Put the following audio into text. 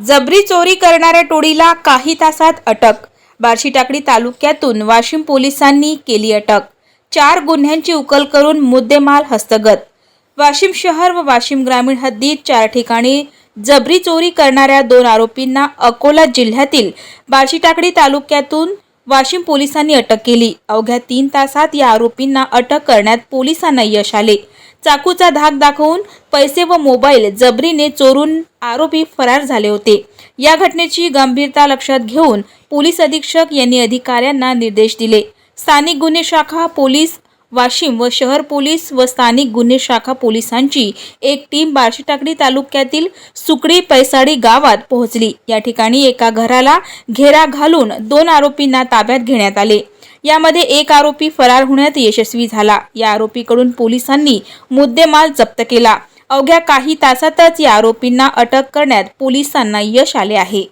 जबरी चोरी करणाऱ्या टोळीला काही तासात अटक. बार्शीटाकडी तालुक्यातून वाशिम पोलिसांनी केली अटक. चार गुन्ह्यांची उकल करून मुद्देमाल हस्तगत. वाशिम शहर व वाशिम ग्रामीण हद्दीत चार ठिकाणी जबरी चोरी करणाऱ्या दोन आरोपींना अकोला जिल्ह्यातील बार्शीटाकडी तालुक्यातून वाशिम पोलिसांनी अटक केली. अवघ्या तीन तासात या आरोपींना अटक करण्यात पोलिसांना यश आले. चाकूचा धाक दाखवून पैसे व मोबाईल जबरीने चोरून आरोपी फरार झाले होते. या घटनेची गंभीरता लक्षात घेऊन पोलीस अधीक्षक यांनी अधिकाऱ्यांना निर्देश दिले. स्थानिक गुन्हे शाखा पोलीस वाशिम व शहर पोलीस व स्थानिक गुन्हे शाखा पोलिसांची एक टीम बार्शीटाकडी तालुक्यातील सुकडी पैसाडी गावात पोहोचली. या ठिकाणी एका घराला घेरा घालून दोन आरोपींना ताब्यात घेण्यात आले. यामध्ये एक आरोपी फरार होण्यात यशस्वी झाला. या आरोपीकडून पोलिसांनी मुद्देमाल जप्त केला. अवघ्या काही तासातच या आरोपींना अटक करण्यात पोलिसांना यश आले आहे.